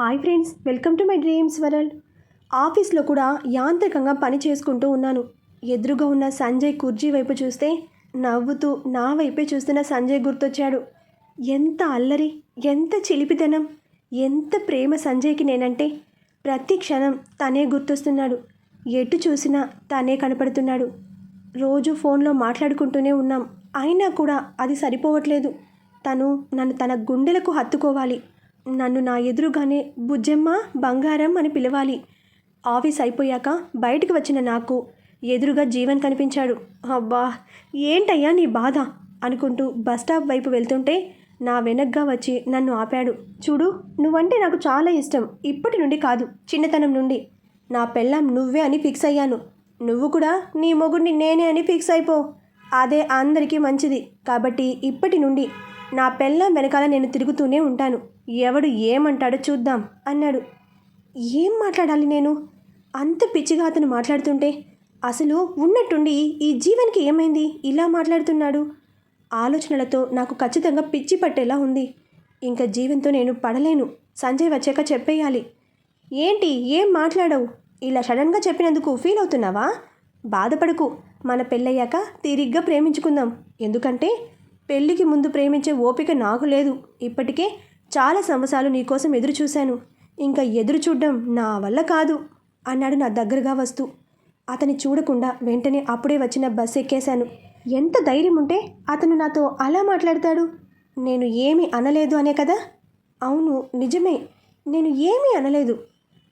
Hi friends welcome to my dreams world. ఆఫీస్లో కూడా యాంత్రికంగా పని చేసుకుంటూ ఉన్నాను. ఎదురుగా ఉన్న సంజయ్ కుర్జీ వైపు చూస్తే నవ్వుతూ నా వైపే చూస్తున్న సంజయ్ గుర్తొచ్చాడు. ఎంత అల్లరి ఎంత చిలిపితనం ఎంత ప్రేమ సంజయ్కి నేనంటే ప్రతి క్షణం తనే గుర్తొస్తున్నాడు. ఎటు చూసినా తనే కనపడుతున్నాడు. రోజు ఫోన్లో మాట్లాడుకుంటూనే ఉన్నాం. అయినా కూడా అది సరిపోవట్లేదు. తను నన్ను తన గుండెలకు హత్తుకోవాలి. నన్ను నా ఎదురుగానే బుజ్జమ్మ బంగారం అని పిలవాలి. ఆఫీస్ అయిపోయాక బయటకు వచ్చిన నాకు ఎదురుగా జీవన్ కనిపించాడు. అబ్బా ఏంటయ్యా నీ బాధ? అనుకుంటూ బస్ స్టాప్ వైపు వెళ్తుంటే నా వెనగ్గా వచ్చి నన్ను ఆపాడు. చూడు నువ్వంటే నాకు చాలా ఇష్టం. ఇప్పటి నుండి కాదు చిన్నతనం నుండి. నా పెళ్ళం నువ్వే అని ఫిక్స్ అయ్యాను. నువ్వు కూడా నీ మొగుడిని నేనే అని ఫిక్స్ అయిపో. అదే అందరికీ మంచిది. కాబట్టి ఇప్పటి నుండి నా పెళ్ళం వెనకాల నేను తిరుగుతూనే ఉంటాను. ఎవడు ఏమంటాడో చూద్దాం అన్నాడు. ఏం మాట్లాడాలి నేను? అంత పిచ్చిగా అతను మాట్లాడుతుంటే అసలు ఉన్నట్టుండి ఈ జీవన్కి ఏమైంది? ఇలా మాట్లాడుతున్నాడు. ఆలోచనలతో నాకు ఖచ్చితంగా పిచ్చి పట్టేలా ఉంది. ఇంకా జీవంతో నేను పడలేను. సంజయ్ వచ్చాక చెప్పేయాలి. ఏంటి? ఏం మాట్లాడవు? ఇలా సడన్గా చెప్పినందుకు ఫీల్ అవుతున్నావా? బాధపడకు. మన పెళ్ళయ్యాక తిరిగ్గా ప్రేమించుకుందాం. ఎందుకంటే పెళ్ళికి ముందు ప్రేమించే ఓపిక నాకు లేదు. ఇప్పటికే చాలా సంవత్సరాలు నీకోసం ఎదురు చూశాను. ఇంకా ఎదురు చూడడం నా వల్ల కాదు అన్నాడు నా దగ్గరగా వస్తూ. అతని చూడకుండా వెంటనే అప్పుడే వచ్చిన బస్ ఎక్కేశాను. ఎంత ధైర్యం ఉంటే అతను నాతో అలా మాట్లాడతాడు. నేను ఏమీ అనలేదు అనే కదా? అవును నిజమే. నేను ఏమీ అనలేదు.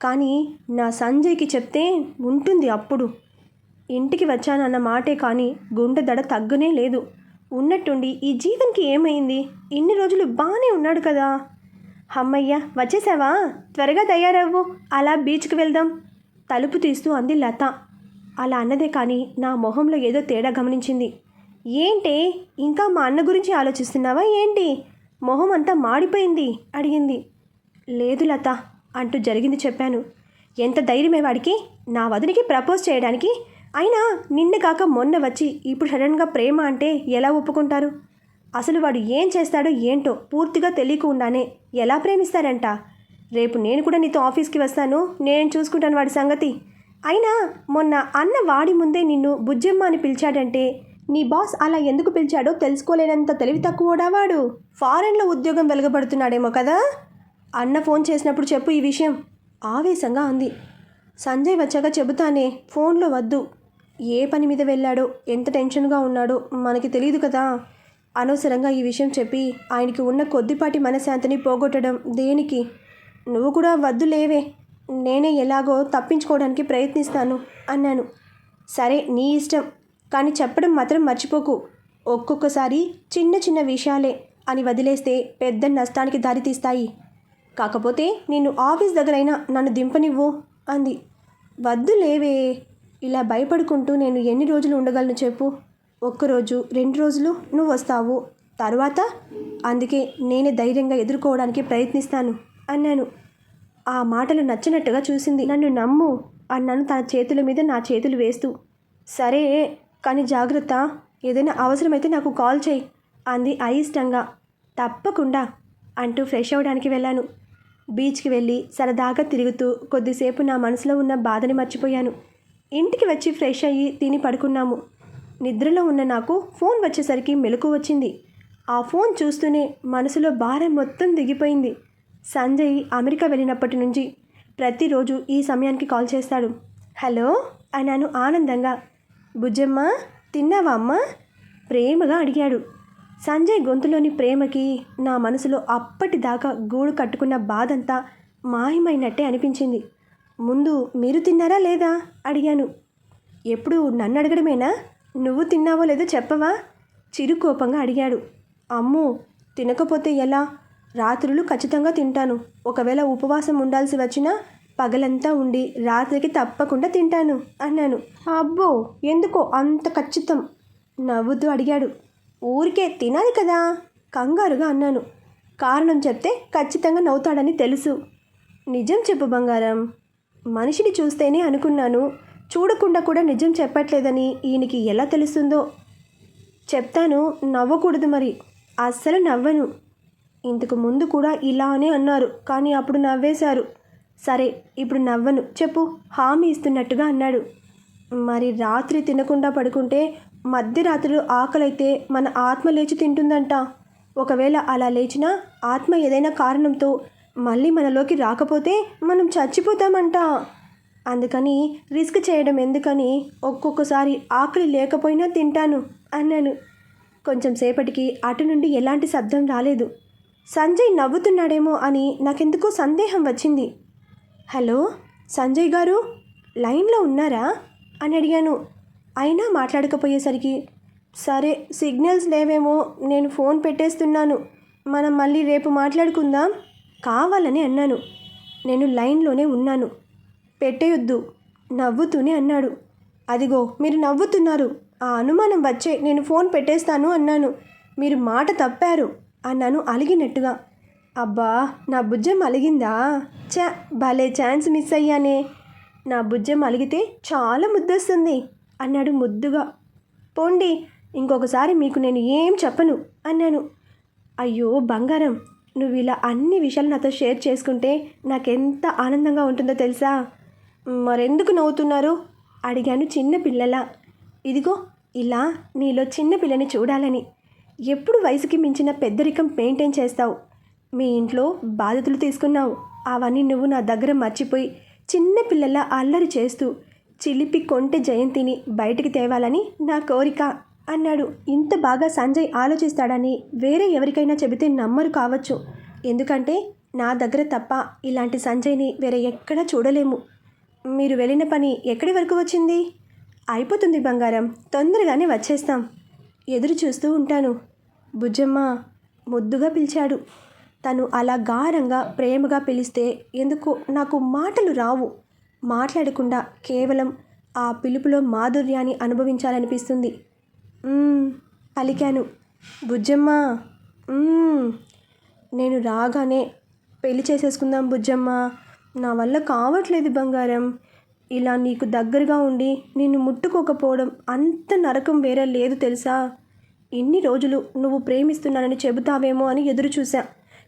కానీ నా సంజయ్కి చెప్తే ఉంటుంది అప్పుడు. ఇంటికి వచ్చానన్న మాటే కానీ గుండె దడ తగ్గనే లేదు. ఉన్నట్టుండి ఈ జీవన్కి ఏమైంది? ఇన్ని రోజులు బాగానే ఉన్నాడు కదా. అమ్మయ్య వచ్చేసావా? త్వరగా తయారవ్వు. అలా బీచ్కి వెళ్దాం. తలుపు తీస్తూ అంది లత. అలా అన్నదే కానీ నా మొహంలో ఏదో తేడా గమనించింది. ఏంటే? ఇంకా మా అన్న గురించి ఆలోచిస్తున్నావా ఏంటి? మొహం అంతా మాడిపోయింది అడిగింది. లేదు లత అంటూ జరిగింది చెప్పాను. ఎంత ధైర్యమే వాడికి? నా వదినికి ప్రపోజ్ చేయడానికి అయినా నిన్న కాక మొన్న వచ్చి ఇప్పుడు సడన్గా ప్రేమ అంటే ఎలా ఒప్పుకుంటారు? అసలు వాడు ఏం చేస్తాడో ఏంటో పూర్తిగా తెలియకుండానే ఎలా ప్రేమిస్తారంట రేపు నేను కూడా నీతో ఆఫీస్కి వస్తాను నేను చూసుకుంటాను వాడి సంగతి. అయినా మొన్న అన్న వాడి ముందే నిన్ను బుజ్జమ్మ అని పిలిచాడంటే నీ బాస్ అలా ఎందుకు పిలిచాడో తెలుసుకోలేనంత తెలివి తక్కువడా వాడు? ఫారెన్లో ఉద్యోగం వెలగబడుతున్నాడేమో కదా? అన్న ఫోన్ చేసినప్పుడు చెప్పు ఈ విషయం. ఆవేశంగా అంది. సంజయ్ వచ్చాక చెబుతానే ఫోన్లో వద్దు. ఏ పని మీద వెళ్ళాడో ఎంత టెన్షన్గా ఉన్నాడో మనకి తెలియదు కదా. అనవసరంగా ఈ విషయం చెప్పి ఆయనకి ఉన్న కొద్దిపాటి మనశాంతిని పోగొట్టడం దేనికి? నువ్వు కూడా వద్దు లేవే. నేనే ఎలాగో తప్పించుకోవడానికి ప్రయత్నిస్తాను అన్నాను. సరే నీ ఇష్టం. కానీ చెప్పడం మాత్రం మర్చిపోకు. ఒక్కొక్కసారి చిన్న చిన్న విషయాలే అని వదిలేస్తే పెద్ద నష్టానికి దారితీస్తాయి కాకపోతే నేను ఆఫీస్ దగ్గరైనా నన్ను దింపనివ్వు అంది. వద్దు లేవే. ఇలా భయపడుకుంటూ నేను ఎన్ని రోజులు ఉండగలను చెప్పు? ఒక్కరోజు రెండు రోజులు నువ్వు వస్తావు. తర్వాత? అందుకే నేనే ధైర్యంగా ఎదుర్కోవడానికి ప్రయత్నిస్తాను అన్నాను. ఆ మాటలు నచ్చినట్టుగా చూసింది. నన్ను నమ్ము అన్నాను తన చేతుల మీద నా చేతులు వేస్తూ. సరే కానీ జాగ్రత్త. ఏదైనా అవసరమైతే నాకు కాల్ చేయి అంది అయిష్టంగా. తప్పకుండా అంటూ ఫ్రెష్ అవ్వడానికి వెళ్ళాను. బీచ్కి వెళ్ళి సరదాగా తిరుగుతూ కొద్దిసేపు నా మనసులో ఉన్న బాధని మర్చిపోయాను. ఇంటికి వచ్చి ఫ్రెష్ అయ్యి తిని పడుకున్నాము. నిద్రలో ఉన్న నాకు ఫోన్ వచ్చేసరికి మెలకు వచ్చింది. ఆ ఫోన్ చూస్తూనే మనసులో భారం మొత్తం దిగిపోయింది. సంజయ్ అమెరికా వెళ్ళినప్పటి నుంచి ప్రతిరోజు ఈ సమయానికి కాల్ చేస్తాడు. హలో అన్నాను ఆనందంగా. బుజ్జమ్మ తిన్నావా అమ్మా? ప్రేమగా అడిగాడు. సంజయ్ గొంతులోని ప్రేమకి నా మనసులో అప్పటిదాకా గూడు కట్టుకున్న బాధంతా మాయమైనట్టే అనిపించింది. ముందు మీరు తిన్నారా లేదా? అడిగాను. ఎప్పుడు నన్ను అడగడమేనా? నువ్వు తిన్నావో లేదో చెప్పవా? చిరుకోపంగా అడిగాడు. అమ్మో తినకపోతే ఎలా? రాత్రులు ఖచ్చితంగా తింటాను. ఒకవేళ ఉపవాసం ఉండాల్సి వచ్చినా పగలంతా ఉండి రాత్రికి తప్పకుండా తింటాను అన్నాను. అబ్బో ఎందుకో అంత ఖచ్చితం నవ్వుతూ అడిగాడు. ఊరికే తినాలి కదా? కంగారుగా అన్నాను. కారణం చెప్తే ఖచ్చితంగా నవ్వుతాడని తెలుసు. నిజం చెప్పు బంగారం. మనిషిని చూస్తేనే అనుకున్నాను. చూడకుండా కూడా నిజం చెప్పట్లేదని ఈయనకి ఎలా తెలుస్తుందో? చెప్తాను నవ్వకూడదు మరి. అస్సలు నవ్వను. ఇంతకు ముందు కూడా ఇలానే అన్నారు కానీ అప్పుడు నవ్వేశారు. సరే ఇప్పుడు నవ్వను. చెప్పు హామీ ఇస్తున్నట్టుగా అన్నాడు. మరి రాత్రి తినకుండా పడుకుంటే మధ్యరాత్రులు ఆకలైతే మన ఆత్మ లేచి తింటుందంట. ఒకవేళ అలా లేచినా ఆత్మ ఏదైనా కారణంతో మళ్ళీ మనలోకి రాకపోతే మనం చచ్చిపోతామంట. అందుకని రిస్క్ చేయడం ఎందుకని ఒక్కొక్కసారి ఆకలి లేకపోయినా తింటాను అన్నాను. కొంచెం సేపటికి అటు నుండి ఎలాంటి శబ్దం రాలేదు. సంజయ్ నవ్వుతున్నాడేమో అని నాకెందుకో సందేహం వచ్చింది. హలో సంజయ్ గారు లైన్లో ఉన్నారా? అని అడిగాను. అయినా మాట్లాడకపోయేసరికి సరే సిగ్నల్స్ లేవేమో నేను ఫోన్ పెట్టేస్తున్నాను. మనం మళ్ళీ రేపు మాట్లాడుకుందాం. కావాలని అన్నాను. నేను లైన్లోనే ఉన్నాను. పెట్టేయొద్దు నవ్వుతూనే అన్నాడు. అదిగో మీరు నవ్వుతున్నారు. ఆ అనుమానం వచ్చే నేను ఫోన్ పెట్టేస్తాను అన్నాను. మీరు మాట తప్పారు అన్నాను అలిగినట్టుగా. అబ్బా నా బుజ్జం అలిగిందా? చ భలే ఛాన్స్ మిస్ అయ్యానే. నా బుజ్జం అలిగితే చాలా ముద్దొస్తుంది అన్నాడు ముద్దుగా. పోండి ఇంకొకసారి మీకు నేను ఏం చెప్పను అన్నాను. అయ్యో బంగారం. నువ్వు ఇలా అన్ని విషయాలు నాతో షేర్ చేసుకుంటే నాకెంత ఆనందంగా ఉంటుందో తెలుసా? మరెందుకు నవ్వుతున్నారు? అడిగాను చిన్న పిల్లల. ఇదిగో ఇలా నీలో చిన్న పిల్లని చూడాలని. ఎప్పుడు వయసుకి మించిన పెద్దరికం మెయింటైన్ చేస్తావు. మీ ఇంట్లో బాధ్యతలు తీసుకున్నావు. అవన్నీ నువ్వు నా దగ్గర మర్చిపోయి చిన్న పిల్లల అల్లరి చేస్తూ చిలిపి కొంటె జయంతిని బయటికి తేవాలని నా కోరిక. అన్నాడు. ఇంత బాగా సంజయ్ ఆలోచిస్తాడని వేరే ఎవరికైనా చెబితే నమ్మరు కావచ్చు. ఎందుకంటే నా దగ్గర తప్ప ఇలాంటి సంజయ్ని వేరే ఎక్కడా చూడలేము. మీరు వెళ్ళిన పని ఎక్కడి వరకు వచ్చింది? అయిపోతుంది బంగారం. తొందరగానే వచ్చేస్తాం. ఎదురు చూస్తూ ఉంటాను. బుజ్జమ్మ ముద్దుగా పిలిచాడు. తను అలా గారంగా ప్రేమగా పిలిస్తే ఎందుకు నాకు మాటలు రావు? మాట్లాడకుండా కేవలం ఆ పిలుపులో మాధుర్యాన్ని అనుభవించాలనిపిస్తుంది. పలికాను. బుజ్జమ్మ నేను రాగానే పెళ్ళి చేసేసుకుందాం బుజ్జమ్మ. నా వల్ల కావట్లేదు బంగారం. ఇలా నీకు దగ్గరగా ఉండి నిన్ను ముట్టుకోకపోవడం అంత నరకం వేరే లేదు తెలుసా? ఇన్ని రోజులు నువ్వు ప్రేమిస్తున్నానని చెబుతావేమో అని ఎదురు చూసా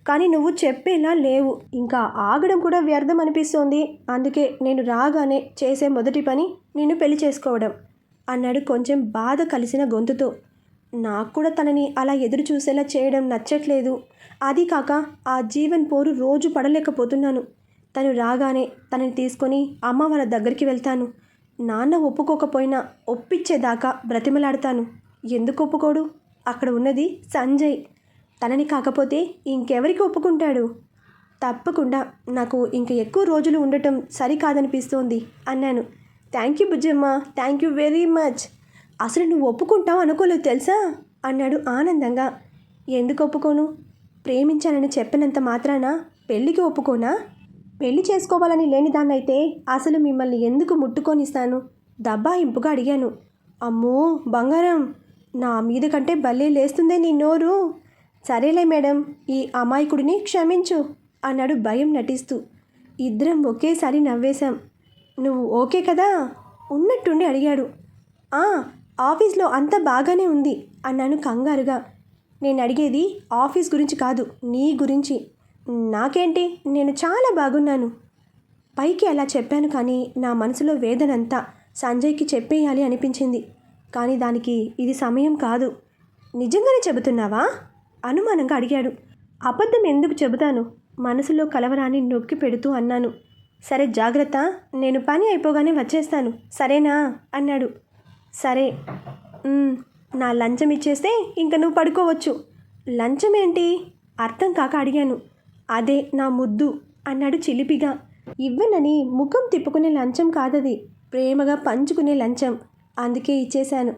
కానీ నువ్వు చెప్పేలా లేవు. ఇంకా ఆగడం కూడా వ్యర్థం అనిపిస్తోంది. అందుకే నేను రాగానే చేసే మొదటి పని నిన్ను పెళ్ళి చేసుకోవడం. అన్నాడు కొంచెం బాధ కలిసిన గొంతుతో. నాకు కూడా తనని అలా ఎదురు చూసేలా చేయడం నచ్చట్లేదు. అది కాక ఆ జీవన్ పోరు రోజు పడలేకపోతున్నాను. తను రాగానే తనని తీసుకొని అమ్మ వాళ్ళ దగ్గరికి వెళ్తాను. నాన్న ఒప్పుకోకపోయినా ఒప్పించేదాకా బ్రతిమలాడతాను. ఎందుకు ఒప్పుకోడు? అక్కడ ఉన్నది సంజయ్. తనని కాకపోతే ఇంకెవరికి ఒప్పుకుంటాడు? తప్పకుండా నాకు ఇంక ఎక్కువ రోజులు ఉండటం సరికాదనిపిస్తోంది అన్నాను. Thank you Bujjamma thank you very much అసలు నువ్వు ఒప్పుకుంటావు అనుకోలేదు తెలుసా? అన్నాడు ఆనందంగా. ఎందుకు ఒప్పుకోను? ప్రేమించానని చెప్పినంత మాత్రాన? పెళ్ళికి ఒప్పుకోనా? పెళ్ళి చేసుకోవాలని లేని దాన్నైతే అసలు మిమ్మల్ని ఎందుకు ముట్టుకొనిస్తాను? దబ్బాయింపుగా అడిగాను. అమ్మో బంగారం. నా మీద కంటే భలే లేస్తుందే నీ నోరు. సరేలే మేడం ఈ అమాయకుడిని క్షమించు అన్నాడు భయం నటిస్తూ. ఇద్దరం ఒకేసారి నవ్వేశాం. నువ్వు ఓకే కదా? ఉన్నట్టుండి అడిగాడు. "ఆ, ఆఫీస్లో అంతా బాగానే ఉంది అన్నాను కంగారుగా. నేను అడిగేది ఆఫీస్ గురించి కాదు నీ గురించి. నాకేంటి? నేను చాలా బాగున్నాను. పైకి అలా చెప్పాను కానీ నా మనసులో వేదనంతా సంజయ్కి చెప్పేయాలి అనిపించింది. కానీ దానికి ఇది సమయం కాదు. నిజంగానే చెబుతున్నావా? అనుమానంగా అడిగాడు. అబద్ధం ఎందుకు చెబుతాను? మనసులో కలవరాన్ని నొక్కి పెడుతూ అన్నాను. సరే జాగ్రత్త. నేను పని అయిపోగానే వచ్చేస్తాను. సరేనా? అన్నాడు. సరే. నా లంచం ఇచ్చేస్తే ఇంక నువ్వు పడుకోవచ్చు. లంచం ఏంటి? అర్థం కాక అడిగాను. అదే నా ముద్దు అన్నాడు చిలిపిగా. ఇవ్వనని ముఖం తిప్పుకునే లంచం కాదది. ప్రేమగా పంచుకునే లంచం. అందుకే ఇచ్చేశాను.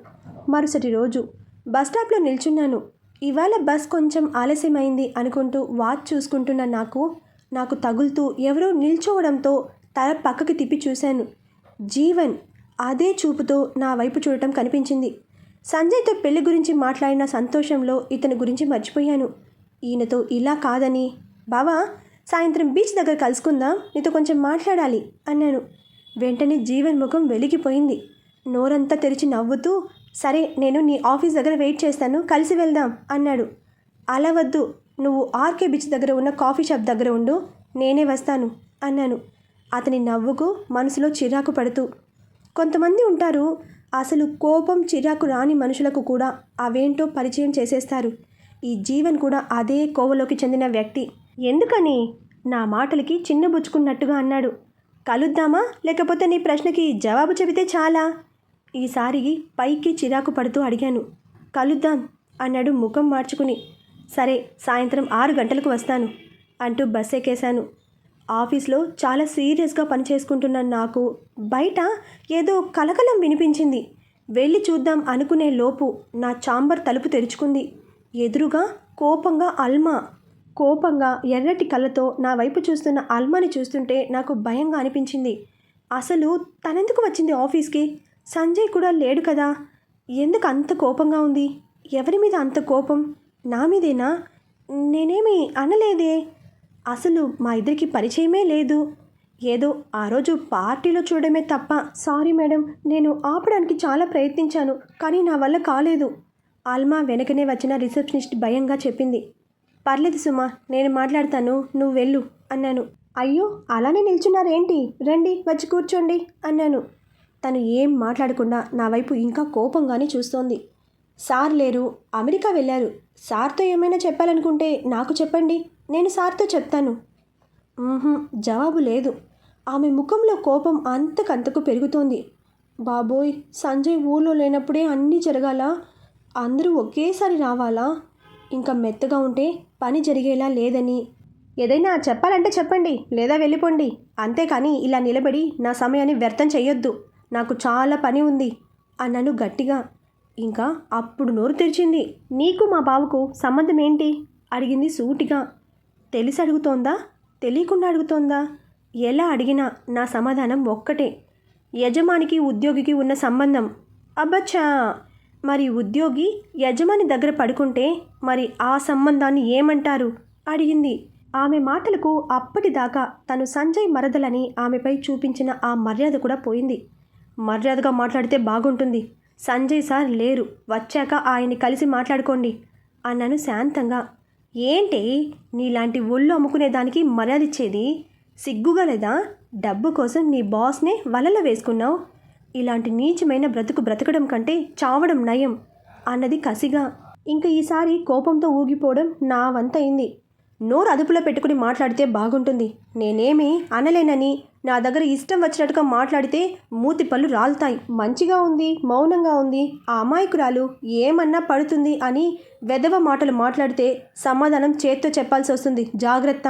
మరుసటి రోజు బస్ స్టాప్లో నిల్చున్నాను. ఇవాళ బస్ కొంచెం ఆలస్యమైంది అనుకుంటూ వాచ్ చూసుకుంటున్న నాకు నాకు తగులుతూ ఎవరో నిల్చోవడంతో తల పక్కకి తిప్పి చూశాను. జీవన్ అదే చూపుతో నా వైపు చూడటం కనిపించింది. సంజయ్తో పెళ్ళి గురించి మాట్లాడిన సంతోషంలో ఇతని గురించి మర్చిపోయాను. ఈయనతో ఇలా కాదని బావా సాయంత్రం బీచ్ దగ్గర కలుసుకుందాం నీతో కొంచెం మాట్లాడాలి అన్నాను. వెంటనే జీవన్ ముఖం వెలిగిపోయింది. నోరంతా తెరిచి నవ్వుతూ సరే నేను నీ ఆఫీస్ దగ్గర వెయిట్ చేస్తాను కలిసి వెళ్దాం అన్నాడు. అలా వద్దు నువ్వు ఆర్కే బీచ్ దగ్గర ఉన్న కాఫీ షాప్ దగ్గర ఉండు నేనే వస్తాను అన్నాను. అతని నవ్వుకు మనసులో చిరాకు పడుతూ. కొంతమంది ఉంటారు అసలు కోపం చిరాకు రాని మనుషులకు కూడా అవేంటో పరిచయం చేసేస్తారు. ఈ జీవన్ కూడా అదే కోవలోకి చెందిన వ్యక్తి. ఎందుకని? నా మాటలకి చిన్నబుచ్చుకున్నట్టుగా అన్నాడు. కలుద్దామా? లేకపోతే నీ ప్రశ్నకి జవాబు చెబితే చాలా? ఈసారి పైకి చిరాకు పడుతూ అడిగాను. కలుద్దాం అన్నాడు ముఖం మార్చుకుని. సరే సాయంత్రం ఆరు గంటలకు వస్తాను అంటూ బస్ ఎక్కేశాను. ఆఫీస్లో చాలా సీరియస్గా పనిచేసుకుంటున్న నాకు బయట ఏదో కలకలం వినిపించింది. వెళ్ళి చూద్దాం అనుకునే లోపు నా చాంబర్ తలుపు తెరుచుకుంది. ఎదురుగా కోపంగా అల్మా కోపంగా ఎర్రటి కళ్ళతో నా వైపు చూస్తున్న అల్మాని చూస్తుంటే నాకు భయంగా అనిపించింది. అసలు తనెందుకు వచ్చింది ఆఫీస్కి? సంజయ్ కూడా లేడు కదా? ఎందుకు అంత కోపంగా ఉంది? ఎవరి మీద అంత కోపం? నా మీదేనా? నేనేమి అనలేదే. అసలు మా ఇద్దరికి పరిచయమే లేదు. ఏదో ఆ రోజు పార్టీలో చూడడమే తప్ప. సారీ మేడం నేను ఆపడానికి చాలా ప్రయత్నించాను కానీ నా వల్ల కాలేదు. ఆల్మా వెనకనే వచ్చిన రిసెప్షనిస్ట్ భయంగా చెప్పింది. పర్లేదు సుమా నేను మాట్లాడతాను నువ్వు వెళ్ళు అన్నాను. అయ్యో అలానే నిల్చున్నారేంటి? రండి వచ్చి కూర్చోండి అన్నాను. తను ఏం మాట్లాడకుండా నా వైపు ఇంకా కోపంగానే చూస్తోంది. సార్ లేరు అమెరికా వెళ్ళారు. సార్తో ఏమైనా చెప్పాలనుకుంటే నాకు చెప్పండి నేను సార్తో చెప్తాను. జవాబు లేదు. ఆమె ముఖంలో కోపం అంతకంతకు పెరుగుతోంది. బాబోయ్ సంజయ్ ఊళ్ళో లేనప్పుడే అన్నీ జరగాల? అందరూ ఒకేసారి రావాలా? ఇంకా మెత్తగా ఉంటే పని జరిగేలా లేదని. ఏదైనా చెప్పాలంటే చెప్పండి లేదా వెళ్ళిపోండి. అంతేకాని ఇలా నిలబడి నా సమయాన్ని వ్యర్థం చేయొద్దు నాకు చాలా పని ఉంది అన్నాను గట్టిగా. ఇంకా అప్పుడు నోరు తెరిచింది. నీకు మా బావకు సంబంధం ఏంటి? అడిగింది సూటిగా. తెలిసి అడుగుతోందా? తెలియకుండా అడుగుతోందా? ఎలా అడిగినా నా సమాధానం ఒక్కటే. యజమానికి ఉద్యోగికి ఉన్న సంబంధం. అబ్బచ్చా! మరి ఉద్యోగి యజమాని దగ్గర పడుకుంటే మరి ఆ సంబంధాన్ని ఏమంటారు? అడిగింది. ఆమె మాటలకు అప్పటిదాకా తను సంజయ్ మరదలని ఆమెపై చూపించిన ఆ మర్యాద కూడా పోయింది. మర్యాదగా మాట్లాడితే బాగుంటుంది. సంజయ్ సార్ లేరు. వచ్చాక ఆయన్ని కలిసి మాట్లాడుకోండి అన్నాను శాంతంగా. ఏంటి? నీలాంటి ఒళ్ళు అమ్ముకునే దానికి మర్యాద ఇచ్చేది? సిగ్గుగా లేదా? డబ్బు కోసం నీ బాస్నే వలలో వేసుకున్నావు? ఇలాంటి నీచమైన బ్రతుకు బ్రతకడం కంటే చావడం నయం అన్నది కసిగా. ఇంక ఈసారి కోపంతో ఊగిపోవడం నా వంతయింది నోరు అదుపులో పెట్టుకుని మాట్లాడితే బాగుంటుంది. నేనేమి అనలేనని. నా దగ్గర ఇష్టం వచ్చినట్టుగా మాట్లాడితే మూతి పళ్ళు రాలుతాయి. మంచిగా ఉంది మౌనంగా ఉంది ఆ అమాయకురాలు ఏమన్నా పడుతుంది అని వెధవ మాటలు మాట్లాడితే సమాధానం చేత్తో చెప్పాల్సి వస్తుంది. జాగ్రత్త.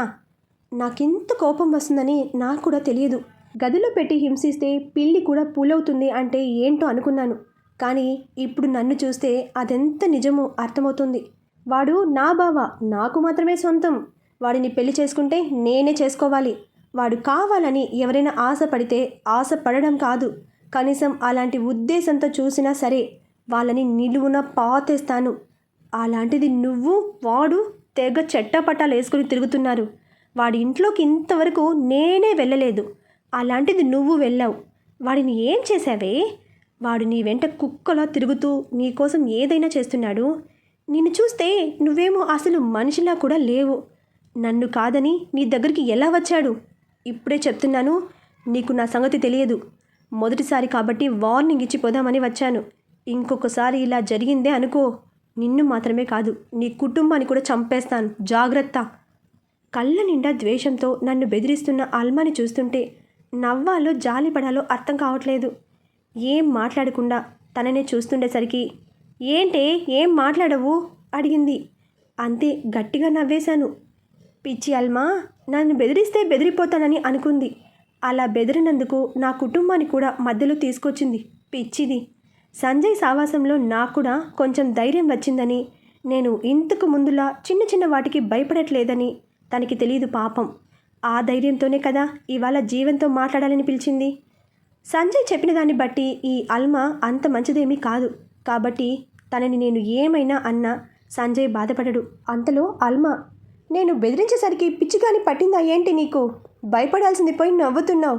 నాకింత కోపం వస్తుందని నాకు కూడా తెలియదు. గదిలో పెట్టి హింసిస్తే పిల్లి కూడా పూలవుతుంది అంటే ఏంటో అనుకున్నాను. కానీ ఇప్పుడు నన్ను చూస్తే అదెంత నిజమో అర్థమవుతుంది. వాడు నా బావ నాకు మాత్రమే సొంతం. వాడిని పెళ్ళి చేసుకుంటే నేనే చేసుకోవాలి. వాడు కావాలని ఎవరైనా ఆశపడితే ఆశపడడం కాదు. కనీసం అలాంటి ఉద్దేశంతో చూసినా సరే వాళ్ళని నిలువున పాతేస్తాను. అలాంటిది నువ్వు వాడు తెగ చెట్టపట్టాలు వేసుకుని తిరుగుతున్నారు. వాడి ఇంట్లోకి ఇంతవరకు నేనే వెళ్ళలేదు. అలాంటిది నువ్వు వెళ్ళావు. వాడిని ఏం చేశావే? వాడు నీ వెంట కుక్కలా తిరుగుతూ నీకోసం ఏదైనా చేస్తున్నాడు. నిన్ను చూస్తే నువ్వేమో అసలు మనిషిలా కూడా లేవు. నన్ను కాదని నీ దగ్గరికి ఎలా వచ్చాడు? ఇప్పుడే చెప్తున్నాను నీకు నా సంగతి తెలియదు. మొదటిసారి కాబట్టి వార్నింగ్ ఇచ్చి పోదామని వచ్చాను. ఇంకొకసారి ఇలా జరిగిందే అనుకో. నిన్ను మాత్రమే కాదు నీ కుటుంబాన్ని కూడా చంపేస్తాను. జాగ్రత్త. కళ్ళ నిండా ద్వేషంతో నన్ను బెదిరిస్తున్న అల్మాని చూస్తుంటే నవ్వాలో జాలిపడాలో అర్థం కావట్లేదు. ఏం మాట్లాడకుండా తననే చూస్తుండేసరికి ఏంటే ఏం మాట్లాడవు? అడిగింది. అంతే గట్టిగా నవ్వేశాను. పిచ్చి అల్మా నన్ను బెదిరిస్తే బెదిరిపోతానని అనుకుంది. అలా బెదిరినందుకు నా కుటుంబాన్ని కూడా మధ్యలో తీసుకొచ్చింది. పిచ్చిది. సంజయ్ సావాసంలో నాకు కూడా కొంచెం ధైర్యం వచ్చిందని నేను ఇంతకు ముందులా చిన్న చిన్న వాటికి భయపడట్లేదని తనకి తెలియదు పాపం. ఆ ధైర్యంతోనే కదా ఇవాళ జీవంతో మాట్లాడాలని పిలిచింది. సంజయ్ చెప్పిన దాన్ని బట్టి ఈ అల్మా అంత మంచిదేమీ కాదు. కాబట్టి తనని నేను ఏమైనా అన్నా సంజయ్ బాధపడడు. అంతలో అల్మా నేను బెదిరించేసరికి పిచ్చిగాని పట్టిందా ఏంటి నీకు? భయపడాల్సింది పోయి నవ్వుతున్నావు.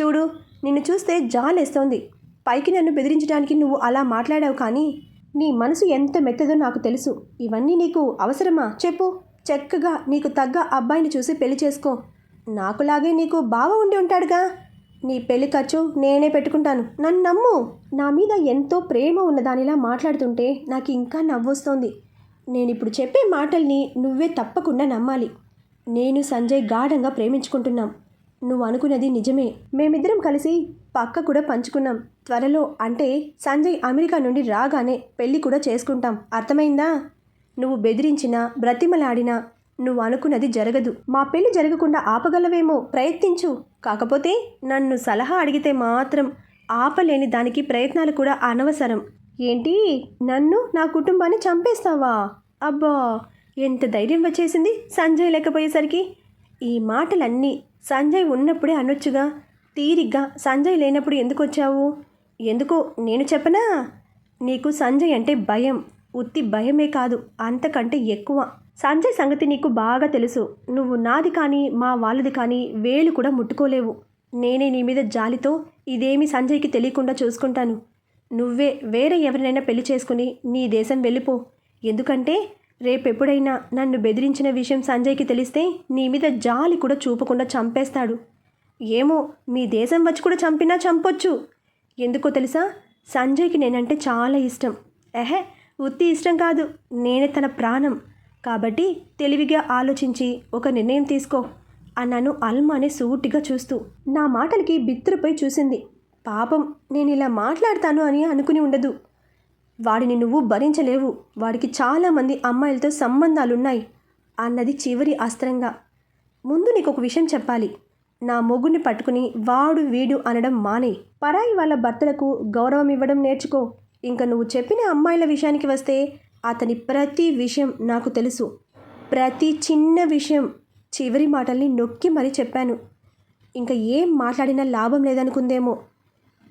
చూడు నిన్ను చూస్తే జాలేస్తోంది. పైకి నన్ను బెదిరించడానికి నువ్వు అలా మాట్లాడావు కానీ నీ మనసు ఎంత మెత్తదో నాకు తెలుసు. ఇవన్నీ నీకు అవసరమా? చెప్పు. చక్కగా నీకు తగ్గ అబ్బాయిని చూసి పెళ్ళి చేసుకో. నాకులాగే నీకు బావ ఉండి ఉంటాడుగా. నీ పెళ్ళి ఖర్చు నేనే పెట్టుకుంటాను. నన్ను నమ్ము. నా మీద ఎంతో ప్రేమ ఉన్నదానిలా మాట్లాడుతుంటే నాకు ఇంకా నవ్వొస్తోంది. నేను ఇప్పుడు చెప్పే మాటల్ని నువ్వే తప్పకుండా నమ్మాలి. నేను సంజయ్ గాఢంగా ప్రేమించుకుంటున్నాం. నువ్వు అనుకున్నది నిజమే. మేమిద్దరం కలిసి పక్క కూడా పంచుకున్నాం. త్వరలో అంటే సంజయ్ అమెరికా నుండి రాగానే పెళ్ళి కూడా చేసుకుంటాం. అర్థమైందా? నువ్వు బెదిరించినా బ్రతిమలాడినా నువ్వు అనుకున్నది జరగదు. మా పెళ్ళి జరగకుండా ఆపగలవేమో ప్రయత్నించు. కాకపోతే నన్ను సలహా అడిగితే మాత్రం ఆపలేని దానికి ప్రయత్నాలు కూడా అనవసరం. ఏంటి? నన్ను నా కుటుంబాన్ని చంపేస్తావా? అబ్బా! ఎంత ధైర్యం వచ్చేసింది సంజయ్ లేకపోయేసరికి. ఈ మాటలన్నీ సంజయ్ ఉన్నప్పుడే అనొచ్చుగా. తీరిగ్గా సంజయ్ లేనప్పుడు ఎందుకు వచ్చావు ఎందుకో నేను చెప్పనా? నీకు సంజయ్ అంటే భయం. ఉత్తి భయమే కాదు అంతకంటే ఎక్కువ. సంజయ్ సంగతి నీకు బాగా తెలుసు. నువ్వు నాది కానీ మా వాళ్ళది కానీ వేలు కూడా ముట్టుకోలేవు. నేనే నీ మీద జాలితో ఇదేమి సంజయ్కి తెలియకుండా చూసుకుంటాను. నువ్వే వేరే ఎవరినైనా పెళ్ళి చేసుకుని నీ దేశం వెళ్ళిపో. ఎందుకంటే రేపెప్పుడైనా నన్ను బెదిరించిన విషయం సంజయ్కి తెలిస్తే నీ మీద జాలి కూడా చూపకుండా చంపేస్తాడు. ఏమో మీ దేశం వచ్చి కూడా చంపినా చంపొచ్చు. ఎందుకో తెలుసా? సంజయ్కి నేనంటే చాలా ఇష్టం. ఎహే ఉత్తి ఇష్టం కాదు. నేనే తన ప్రాణం. కాబట్టి తెలివిగా ఆలోచించి ఒక నిర్ణయం తీసుకో అన్నాను అల్మానే సూటిగా చూస్తూ నా మాటలకి బిత్తురుపై చూసింది. పాపం నేను ఇలా మాట్లాడతాను అని అనుకుని ఉండదు. వాడిని నువ్వు భరించలేవు. వాడికి చాలామంది అమ్మాయిలతో సంబంధాలున్నాయి అన్నది చివరి అస్త్రంగా. ముందు నీకు ఒక విషయం చెప్పాలి. నా మొగుడిని పట్టుకుని వాడు వీడు అనడం మానే. పరాయి వాళ్ళ భర్తలకు గౌరవం ఇవ్వడం నేర్చుకో. ఇంకా నువ్వు చెప్పిన అమ్మాయిల విషయానికి వస్తే అతని ప్రతి విషయం నాకు తెలుసు. ప్రతి చిన్న విషయం చివరి మాటల్ని నొక్కి మరీ చెప్పాను. ఇంకా ఏం మాట్లాడినా లాభం లేదనుకుందేమో.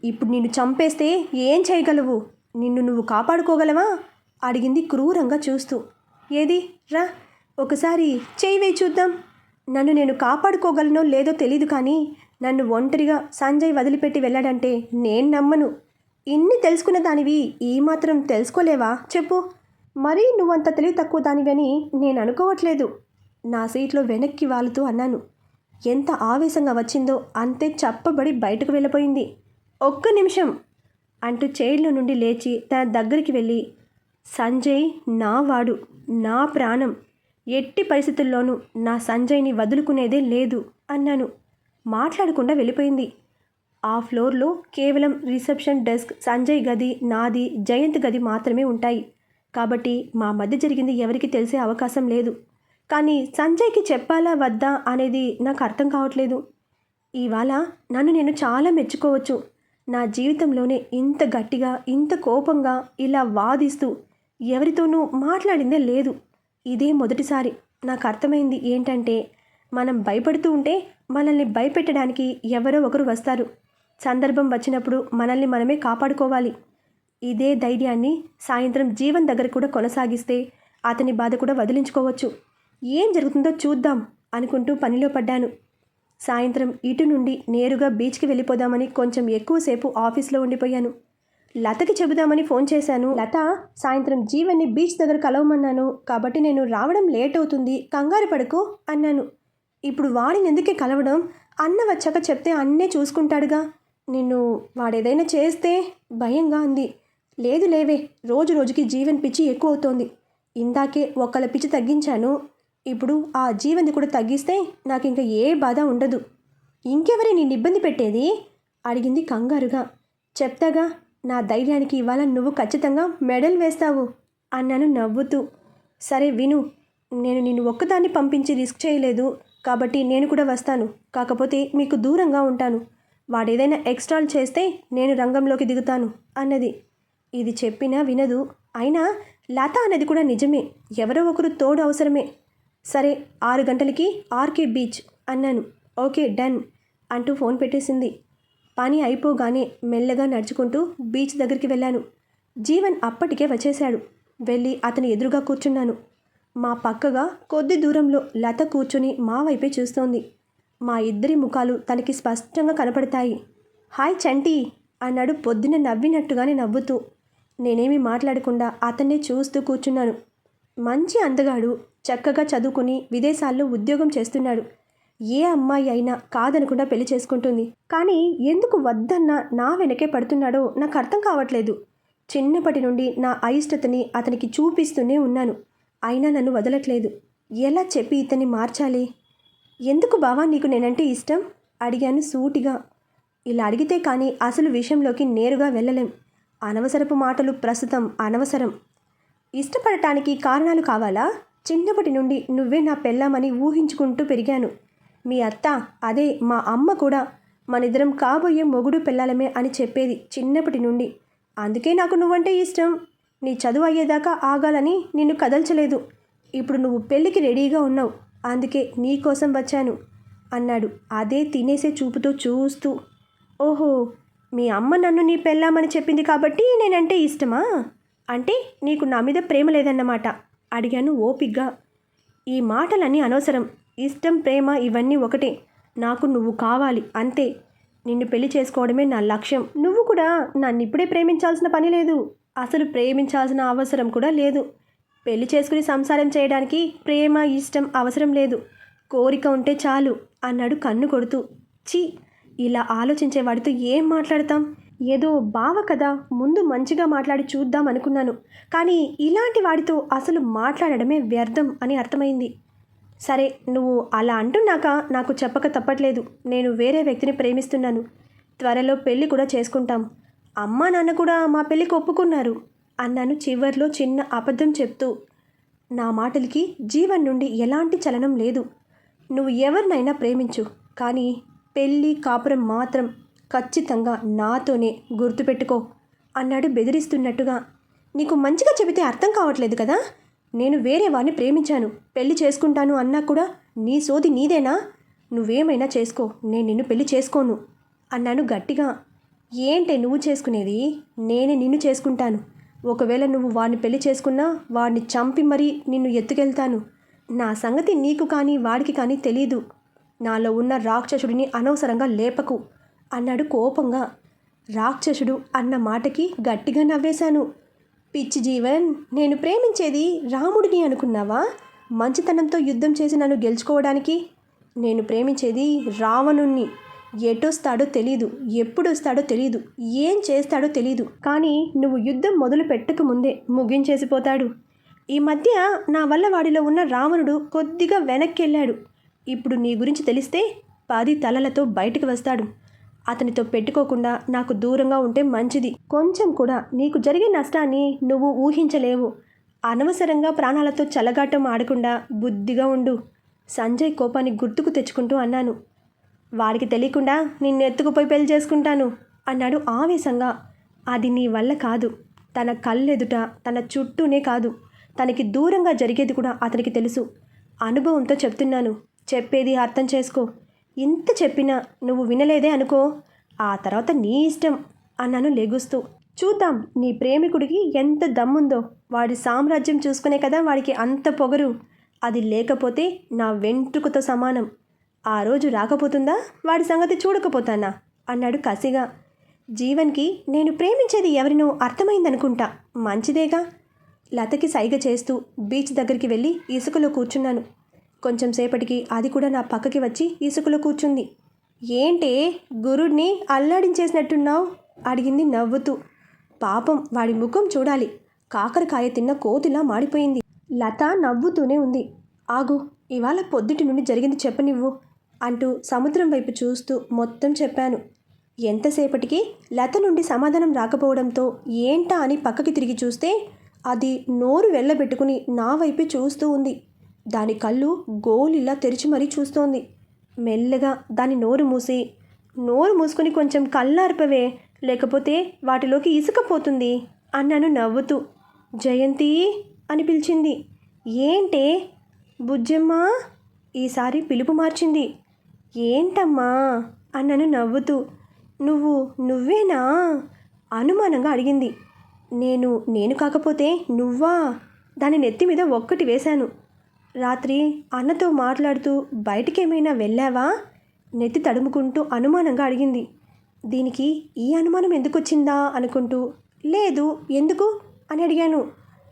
ఇప్పుడు నిన్ను చంపేస్తే ఏం చేయగలవు? నిన్ను నువ్వు కాపాడుకోగలవా? అడిగింది క్రూరంగా చూస్తూ. ఏది? రా ఒకసారి చేయి వేయి చూద్దాం. నన్ను నేను కాపాడుకోగలనో లేదో తెలీదు కానీ నన్ను ఒంటరిగా సంజయ్ వదిలిపెట్టి వెళ్ళాడంటే నేను నమ్మను. ఇన్ని తెలుసుకున్న దానివి ఈ మాత్రం తెలుసుకోలేవా? చెప్పు. మరీ నువ్వంత తెలివి తక్కువ దానివని నేను అనుకోవట్లేదు. నా సీట్లో వెనక్కి వాలుతూ అన్నాను. ఎంత ఆవేశంగా వచ్చిందో అంతే చప్పబడి బయటకు వెళ్ళిపోయింది. ఒక్క నిమిషం అంటూ చైర్లో నుండి లేచి తన దగ్గరికి వెళ్ళి సంజయ్ నా వాడు నా ప్రాణం. ఎట్టి పరిస్థితుల్లోనూ నా సంజయ్ని వదులుకునేదే లేదు అన్నాను. మాట్లాడకుండా వెళ్ళిపోయింది. ఆ ఫ్లోర్లో కేవలం రిసెప్షన్ డెస్క్ సంజయ్ గది నాది జయంత్ గది మాత్రమే ఉంటాయి. కాబట్టి మా మధ్య జరిగింది ఎవరికి తెలిసే అవకాశం లేదు. కానీ సంజయ్కి చెప్పాలా వద్దా అనేది నాకు అర్థం కావట్లేదు. ఇవాళ నన్ను నేను చాలా మెచ్చుకోవచ్చు. నా జీవితంలోనే ఇంత గట్టిగా ఇంత కోపంగా ఇలా వాదిస్తూ ఎవరితోనూ మాట్లాడిందే లేదు. ఇదే మొదటిసారి. నాకు అర్థమైంది ఏంటంటే మనం భయపడుతూ ఉంటే మనల్ని భయపెట్టడానికి ఎవరో ఒకరు వస్తారు. సందర్భం వచ్చినప్పుడు మనల్ని మనమే కాపాడుకోవాలి. ఇదే ధైర్యాన్ని సాయంత్రం జీవన్ దగ్గర కూడా కొనసాగిస్తే అతని బాధ కూడా వదిలించుకోవచ్చు. ఏం జరుగుతుందో చూద్దాం అనుకుంటూ పనిలో పడ్డాను. సాయంత్రం ఇటు నుండి నేరుగా బీచ్కి వెళ్ళిపోదామని కొంచెం ఎక్కువసేపు ఆఫీస్లో ఉండిపోయాను. లతకి చెబుదామని ఫోన్ చేశాను. లత సాయంత్రం జీవన్ని బీచ్ దగ్గర కలవమన్నాను. కాబట్టి నేను రావడం లేట్ అవుతుంది కంగారు పడుకో అన్నాను. ఇప్పుడు వాడిని ఎందుకే కలవడం? అన్న వచ్చాక చెప్తే అన్నే చూసుకుంటాడుగా. నిన్ను వాడేదైనా చేస్తే భయంగా ఉంది. లేదు లేవే రోజు రోజుకి జీవన్ పిచ్చి ఎక్కువ అవుతోంది. ఇందాకే ఒకళ్ళ పిచ్చి తగ్గించాను. ఇప్పుడు ఆ జీవన్ని కూడా తగ్గిస్తే నాకు ఇంకా ఏ బాధ ఉండదు. ఇంకెవరి నిన్ను ఇబ్బంది పెట్టేది? అడిగింది కంగారుగా. చెప్తాగా నా ధైర్యానికి ఇవాళ నువ్వు ఖచ్చితంగా మెడల్ వేస్తావు అన్నాను నవ్వుతూ. సరే విను నేను నిన్ను ఒక్కదాన్ని పంపించి రిస్క్ చేయలేదు కాబట్టి నేను కూడా వస్తాను. కాకపోతే మీకు దూరంగా ఉంటాను. వాడేదైనా ఎక్స్ట్రాల్ చేస్తే నేను రంగంలోకి దిగుతాను అన్నది. ఇది చెప్పినా వినదు. అయినా లత అనేది కూడా నిజమే. ఎవరో ఒకరు తోడు అవసరమే. సరే ఆరు గంటలకి ఆర్కే బీచ్ అన్నాను. ఓకే డన్ అంటూ ఫోన్ పెట్టేసింది. పని అయిపోగానే మెల్లగా నడుచుకుంటూ బీచ్ దగ్గరికి వెళ్ళాను. జీవన్ అప్పటికే వచ్చేశాడు. వెళ్ళి అతని ఎదురుగా కూర్చున్నాను. మా పక్కగా కొద్ది దూరంలో లత కూర్చుని మా వైపే చూస్తోంది. మా ఇద్దరి ముఖాలు తనకి స్పష్టంగా కనపడతాయి. హాయ్ చంటి అన్నాడు పొద్దున్న నవ్వినట్టుగానే నవ్వుతూ. నేనేమీ మాట్లాడకుండా అతన్నే చూస్తూ కూర్చున్నాను. మంచి అందగాడు చక్కగా చదువుకుని విదేశాల్లో ఉద్యోగం చేస్తున్నాడు. ఏ అమ్మాయి అయినా కాదనకుండా పెళ్ళి చేసుకుంటుంది. కానీ ఎందుకు వద్దన్న నా వెనకే పడుతున్నాడో నాకు అర్థం కావట్లేదు. చిన్నప్పటి నుండి నా అయిష్టతని అతనికి చూపిస్తూనే ఉన్నాను. అయినా నన్ను వదలట్లేదు. ఎలా చెప్పి ఇతన్ని మార్చాలి? ఎందుకు బావా నీకు నేనంటే ఇష్టం? అడిగాను సూటిగా. ఇలా అడిగితే కానీ అసలు విషయంలోకి నేరుగా వెళ్ళలేం. అనవసరపు మాటలు ప్రస్తుతం అనవసరం. ఇష్టపడటానికి కారణాలు కావాలా? చిన్నప్పటి నుండి నువ్వే నా పెళ్ళామని ఊహించుకుంటూ పెరిగాను. మీ అత్త అదే మా అమ్మ కూడా మనిద్దరం కాబోయే మొగుడు పెళ్ళాలమే అని చెప్పేది చిన్నప్పటి నుండి. అందుకే నాకు నువ్వంటే ఇష్టం. నీ చదువు అయ్యేదాకా ఆగాలని నిన్ను కదల్చలేదు. ఇప్పుడు నువ్వు పెళ్ళికి రెడీగా ఉన్నావు. అందుకే నీకోసం వచ్చాను అన్నాడు. అదే తినేసే చూపుతో చూస్తూ. ఓహో మీ అమ్మ నన్ను నీ పెళ్ళామని చెప్పింది కాబట్టి నేనంటే ఇష్టమా? అంటే నీకు నా మీద ప్రేమ లేదన్నమాట అడిగాను ఓపిగ్గా. ఈ మాటలన్నీ అనవసరం. ఇష్టం ప్రేమ ఇవన్నీ ఒకటే. నాకు నువ్వు కావాలి అంతే. నిన్ను పెళ్ళి చేసుకోవడమే నా లక్ష్యం. నువ్వు కూడా నన్ను ఇప్పుడే ప్రేమించాల్సిన పని లేదు. అసలు ప్రేమించాల్సిన అవసరం కూడా లేదు. పెళ్ళి చేసుకుని సంసారం చేయడానికి ప్రేమ ఇష్టం అవసరం లేదు. కోరిక ఉంటే చాలు అన్నాడు కన్ను కొడుతూ. ఛీ! ఇలా ఆలోచించే వాడితో ఏం మాట్లాడతాం? ఏదో బావ కదా ముందు మంచిగా మాట్లాడి చూద్దాం అనుకున్నాను. కానీ ఇలాంటి వాడితో అసలు మాట్లాడడమే వ్యర్థం అని అర్థమైంది. సరే నువ్వు అలా అంటున్నాక నాకు చెప్పక తప్పట్లేదు. నేను వేరే వ్యక్తిని ప్రేమిస్తున్నాను. త్వరలో పెళ్ళి కూడా చేసుకుంటాం. అమ్మా నాన్న కూడా మా పెళ్ళికి ఒప్పుకున్నారు. అన్నాను చివర్లో చిన్న అబద్ధం చెప్తూ నా మాటలకి జీవన్ నుండి ఎలాంటి చలనం లేదు. నువ్వు ఎవరినైనా ప్రేమించు కానీ పెళ్ళి కాపురం మాత్రం ఖచ్చితంగా నాతోనే గుర్తుపెట్టుకో అన్నాడు బెదిరిస్తున్నట్టుగా. నీకు మంచిగా చెబితే అర్థం కావట్లేదు కదా? నేను వేరే వాడిని ప్రేమించాను పెళ్ళి చేసుకుంటాను అన్నా కూడా నీ సోది నీదేనా? నువ్వేమైనా చేసుకో నేను నిన్ను పెళ్ళి చేసుకోను అన్నాను గట్టిగా. ఏంటే నువ్వు చేసుకునేది? నేనే నిన్ను చేసుకుంటాను. ఒకవేళ నువ్వు వాడిని పెళ్ళి చేసుకున్నా వాడిని చంపి మరీ నిన్ను ఎత్తుకెళ్తాను. నా సంగతి నీకు కానీ వాడికి కానీ తెలీదు. నాలో ఉన్న రాక్షసుడిని అనవసరంగా లేపకు అన్నాడు కోపంగా. రాక్షసుడు అన్న మాటకి గట్టిగా నవ్వేశాను. పిచ్చి జీవన్ నేను ప్రేమించేది రాముడిని అనుకున్నావా? మంచితనంతో యుద్ధం చేసి నన్ను గెలుచుకోవడానికి నేను ప్రేమించేది రావణుణ్ణి. ఎటొస్తాడో తెలీదు ఎప్పుడొస్తాడో తెలీదు ఏం చేస్తాడో తెలీదు. కానీ నువ్వు యుద్ధం మొదలు పెట్టక ముందే ముగించేసిపోతాడు. ఈ మధ్య నా వల్ల వాడిలో ఉన్న రావణుడు కొద్దిగా వెనక్కి వెళ్ళాడు ఇప్పుడు నీ గురించి తెలిస్తే పది తలలతో బయటకు వస్తాడు. అతనితో పెట్టుకోకుండా నాకు దూరంగా ఉంటే మంచిది. కొంచెం కూడా నీకు జరిగే నష్టాన్ని నువ్వు ఊహించలేవు. అనవసరంగా ప్రాణాలతో చల్లగాటం ఆడకుండా బుద్ధిగా ఉండు. సంజయ్ కోపాన్ని గుర్తుకు తెచ్చుకుంటూ అన్నాను. వాడికి తెలియకుండా నిన్ను ఎత్తుకుపోయి పెళ్ళి చేసుకుంటాను అన్నాడు ఆవేశంగా. అది నీ వల్ల కాదు. తన కళ్ళెదుట తన చుట్టూనే కాదు. తనకి దూరంగా జరిగేది కూడా అతనికి తెలుసు. అనుభవంతో చెప్తున్నాను. చెప్పేది అర్థం చేసుకో. ఇంత చెప్పినా నువ్వు వినలేదే అనుకో. ఆ తర్వాత నీ ఇష్టం అన్నాను లెగుస్తూ. చూద్దాం నీ ప్రేమికుడికి ఎంత దమ్ముందో. వాడి సామ్రాజ్యం చూసుకునే కదా వాడికి అంత పొగరు. అది లేకపోతే నా వెంట్రుకతో సమానం. ఆ రోజు రాకపోతుందా? వాడి సంగతి చూడకపోతానా? అన్నాడు కసిగా. జీవన్కి నేను ప్రేమించేది ఎవరినో అర్థమైందనుకుంటా. మంచిదేగా? లతకి సైగ చేస్తూ బీచ్ దగ్గరికి వెళ్ళి ఇసుకలో కూర్చున్నాను. కొంచెం సేపటికి అది కూడా నా పక్కకి వచ్చి ఇసుకలో కూర్చుంది. ఏంటే? గురుడిని అల్లాడించేసినట్టున్నావు? అడిగింది నవ్వుతూ. పాపం వాడి ముఖం చూడాలి. కాకరకాయ తిన్న కోతిలా మాడిపోయింది. లత నవ్వుతూనే ఉంది. ఆగు ఇవాళ పొద్దుటి నుండి జరిగింది చెప్పనివ్వు. అంటూ సముద్రం వైపు చూస్తూ మొత్తం చెప్పాను. ఎంతసేపటికి లత నుండి సమాధానం రాకపోవడంతో ఏంటా అని పక్కకి తిరిగి చూస్తే అది నోరు వెళ్ళబెట్టుకుని నా వైపే చూస్తూ ఉంది. దాని కళ్ళు గోలిలా తెరిచి మరీ చూస్తోంది. మెల్లగా దాని నోరు మూసి నోరు మూసుకొని కొంచెం కళ్ళార్పవే లేకపోతే వాటిలోకి ఇసుకపోతుంది అన్నాను నవ్వుతూ. జయంతి అని పిలిచింది. ఏంటే బుజ్జమ్మ? ఈసారి పిలుపు మార్చింది. ఏంటమ్మా? అన్నాను నవ్వుతూ నువ్వు నువ్వేనా? అనుమానంగా అడిగింది. నేను నేను కాకపోతే నువ్వా? దాని నెత్తి మీద ఒక్కటి వేశాను. రాత్రి అన్నతో మాట్లాడుతూ బయటికేమైనా వెళ్ళావా? నెత్తి తడుముకుంటూ అనుమానంగా అడిగింది. దీనికి ఈ అనుమానం ఎందుకు వచ్చిందా అనుకుంటూ లేదు ఎందుకు? అని అడిగాను.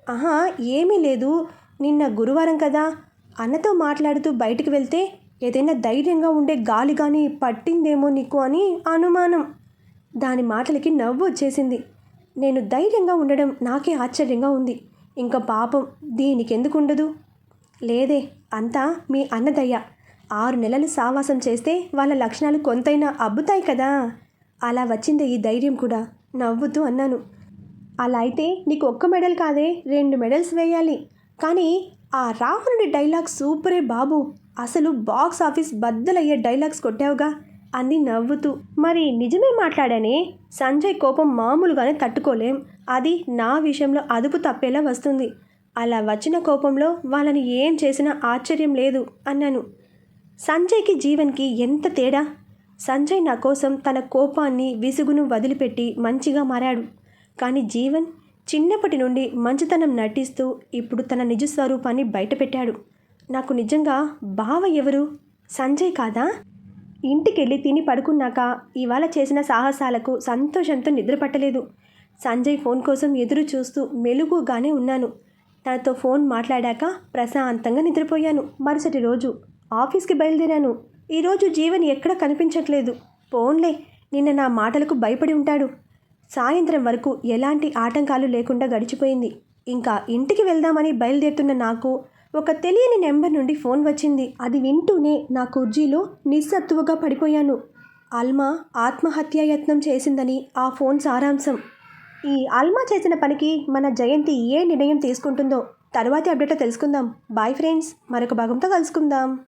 ఆహా ఏమీ లేదు. నిన్న గురువారం కదా అన్నతో మాట్లాడుతూ బయటికి వెళ్తే ఏదైనా ధైర్యంగా ఉండే గాలి కానీ పట్టిందేమో నీకు అని అనుమానం. దాని మాటలకి నవ్వు వచ్చేసింది. నేను ధైర్యంగా ఉండడం నాకే ఆశ్చర్యంగా ఉంది. ఇంకా పాపం దీనికెందుకు ఉండదు లేదే అంతా మీ అన్నదయ్య. ఆరు నెలలు సావాసం చేస్తే వాళ్ళ లక్షణాలు కొంతైనా అబ్బుతాయి కదా? అలా వచ్చిందే ఈ ధైర్యం కూడా. నవ్వుతూ అన్నాను. అలా అయితే నీకు ఒక్క మెడల్ కాదే రెండు మెడల్స్ వేయాలి. కానీ ఆ రాహునుడి డైలాగ్ సూపరే బాబు. అసలు బాక్స్ ఆఫీస్ బద్దలయ్యే డైలాగ్స్ కొట్టావుగా? అంది నవ్వుతూ. మరి నిజమే మాట్లాడానే? సంజయ్ కోపం మామూలుగానే తట్టుకోలేం. అది నా విషయంలో అదుపు తప్పేలా వస్తుంది. అలా వచ్చిన కోపంలో వాళ్ళని ఏం చేసినా ఆశ్చర్యం లేదు అన్నాను. సంజయ్కి జీవన్కి ఎంత తేడా? సంజయ్ నా కోసం తన కోపాన్ని విసుగును వదిలిపెట్టి మంచిగా మారాడు. కానీ జీవన్ చిన్నప్పటి నుండి మంచితనం నటిస్తూ ఇప్పుడు తన నిజ స్వరూపాన్ని బయటపెట్టాడు. నాకు నిజంగా బావ ఎవరు? సంజయ్ కాదా? ఇంటికెళ్ళి తిని పడుకున్నాక ఇవాళ చేసిన సాహసాలకు సంతోషంతో నిద్రపట్టలేదు సంజయ్ ఫోన్ కోసం ఎదురు చూస్తూ మెలుగుగానే ఉన్నాను. తనతో ఫోన్ మాట్లాడాక ప్రశాంతంగా నిద్రపోయాను. మరుసటి రోజు ఆఫీస్కి బయలుదేరాను. ఈరోజు జీవన్ ఎక్కడ కనిపించట్లేదు. పోన్లే నిన్న నా మాటలకు భయపడి ఉంటాడు. సాయంత్రం వరకు ఎలాంటి ఆటంకాలు లేకుండా గడిచిపోయింది. ఇంకా ఇంటికి వెళ్దామని బయలుదేరుతున్న నాకు ఒక తెలియని నెంబర్ నుండి ఫోన్ వచ్చింది. అది వింటూనే నా కుర్జీలో నిస్సత్తువగా పడిపోయాను. అల్మా ఆత్మహత్యాయత్నం చేసిందని ఆ ఫోన్ సారాంశం. ఈ అల్మా చేసిన పనికి మన జయంతి ఏ నిర్ణయం తీసుకుంటుందో తర్వాతి అప్డేట్ తెలుసుకుందాం. బాయ్ ఫ్రెండ్స్ మరొక భాగంతో కలుసుకుందాం.